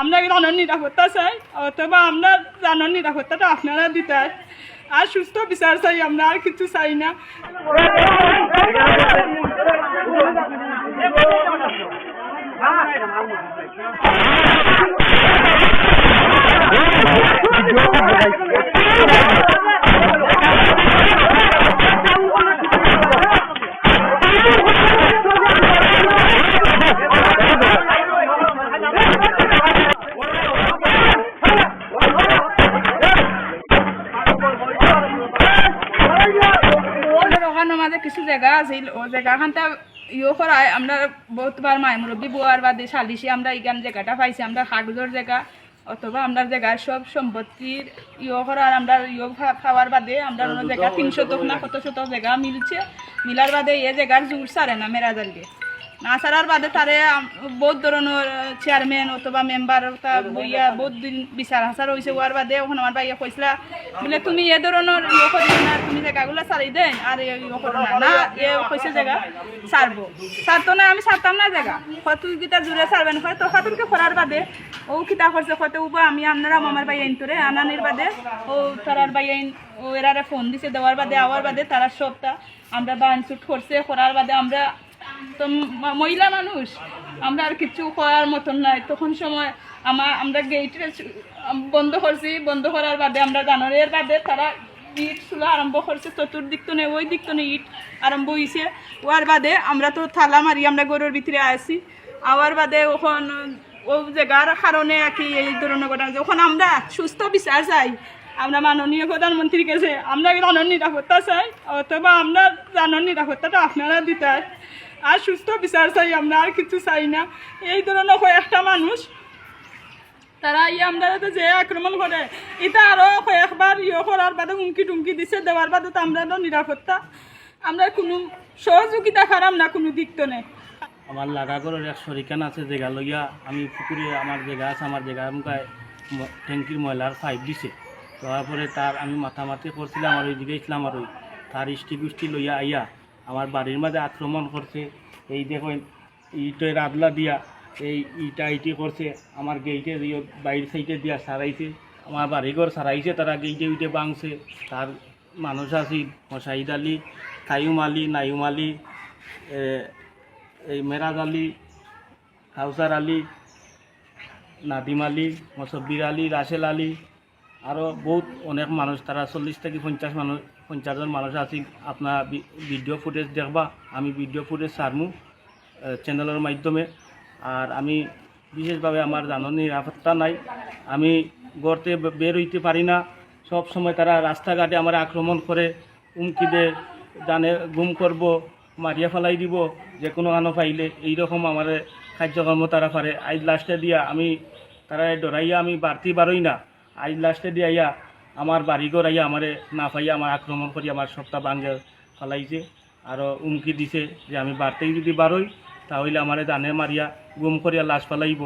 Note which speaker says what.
Speaker 1: আমরা জানার নিরাপত্তা চাই? অথবা আমরা জানার নিরাপত্তাটা আপনারা দিতে আর সুস্থ বিচার চাই, আমরা আর কিছু চাই না। ওখানের মাঝে কিছু জায়গা আছে ও জায়গাখানটা ইয়ে করায় আমরা বহুতবার মায় মুরব্বী বুয়ার বাদে সালিশি আমরা এইখান জায়গাটা পাইছি আমরা হাগজোর জায়গা অথবা আমরা জায়গার সব সম্পত্তির ইয়ে করার আমরা ইয়ে খাওয়ার বাদে আমরা অন্য জায়গা তিনশো না কত শত জায়গা মিলছে মিলার বাদে এ জায়গার জোর সারে না মেরাজাল জালকে না সারার বাদে তারে বহুত ধরনের চেয়ারম্যান অথবা মেম্বার বইয়া বহুত দিন বিচার হাসার হয়েছে ওয়ার বাদে। ওখানে আমার ভাইয়া কইসলা, বলে তুমি এ ধরনের ইয়ে না, তুমি জায়গাগুলো সারি দেন, আর ইয়ে না। এ কইছে জায়গা সারবো সারতো না, আমি সারতাম না জায়গা। কত কিতা জুড়ে সারবেন হয় তো খাতুনকে করার বাদে, ও কিতা করছে? কত উবা, আমি আপনারা আমার ভাই আইন তোরে আনানির বাদে, ও তারার আইন ও এরারে ফোন দিছে দেওয়ার বাদে, আওয়ার বাদে তারা সবটা আমরা বান করছে, করার বাদে আমরা তো মহিলা মানুষ, আমরা আর কিছু করার মতন নাই। তখন সময় আমার আমরা গেট বন্ধ করছি। বন্ধ করার বাদে আমরা জানুয়ারির বাদে তারা ইট চুলা আরম্ভ করছে। চতুর্দিক তো নেই ওই দিক তো নেই, ইট আরম্ভ হয়েছে ওয়ার বাদে আমরা তো থালা মারি, আমরা গরুর ভিতরে আসি আওয়ার বাদে ওখন, ও জায়গার কারণে আর কি এই ধরনের ঘটনা যখন আমরা সুস্থ বিচার চাই। আমরা মাননীয় প্রধানমন্ত্রীর কাছে, আমরা জানার নিরাপত্তা চাই? অথবা আমরা জানার নিরাপত্তাটা আপনারা দিতে আর সুস্থ বিচার চাই আমরা, আর কিছু চাই না। এই ধরনের কয়েকটা মানুষ, তারা ই আমরা যে আক্রমণ করে, এটা আরও কয়েকবার ইয়ে করার বাদে হুমকি টুমকি দিছে, দেওয়ার বাদে তো আমরা নিরাপত্তা। আমরা কোনো সহযোগিতা খারাপ না, কোনো দিক তো নেই।
Speaker 2: আমার লাগা করে এক শরিকান আছে, জায়গা লইয়া আমি পুকুরে আমার জায়গা আছে, আমার জায়গা আমাকে ট্যাঙ্কির ময়লার পাইপ দিছে। তারপরে তার আমি মাথামাতি করছিলাম, আর ওই দিকে ইসলাম আর ওই তার ইষ্টি গুষ্টি লইয়া আইয়া আমার বাড়ির মাঝে আক্রমণ করছে। এই দেখুন, ইটের আদলা দিয়া এই ইটা ইটি করছে। আমার গেইটে দিয়ে বাইর সাইডে দিয়া সারাইছে। আমার বাড়িঘর সারাইছে, তারা গেইটে উইটে বাংছে তার মানুষ আছে মশাহিদ আলী কায়ুম আলী নাইম আলী এই মেরাজ আলী, কাউসার আলী, নাদিম আলী মসব্বির আলী, রাসেল আলী আরও বহুত অনেক মানুষ, তারা চল্লিশ থেকে পঞ্চাশ মানুষ, পঞ্চাশজন মানুষ আছে। আপনার ভিডিও ফুটেজ দেখবা, আমি ভিডিও ফুটেজ সারমু চ্যানেলের মাধ্যমে। আর আমি বিশেষভাবে আমার জানো নিরাপত্তা নাই। আমি গড়তে বের হইতে পারি না। সব সময় তারা রাস্তাঘাটে আমার আক্রমণ করে, হুমকি দে, জানে, গুম করব, মারিয়া ফেলাই দিব যে কোনো আনো পাইলে এইরকম আমার কার্যকর্ম তারা পারে আজ লাস্টে দিয়া আমি, তারা ডরাইয়া আমি বাড়তি বারই না। আজ লাস্টে দিয়ে আইয়া আমার বাড়িঘর আইয়া আমারে না পাইয়া আমার আক্রমণ করি, আমার সপ্তাহ ভাঙ্গে ফলাইছে। আরও উমকি দিছে যে আমি বাড়তেই যদি বারোই, তাহলে আমারে দানে মারিয়া গুম করিয়া লাশ ফেলাইব।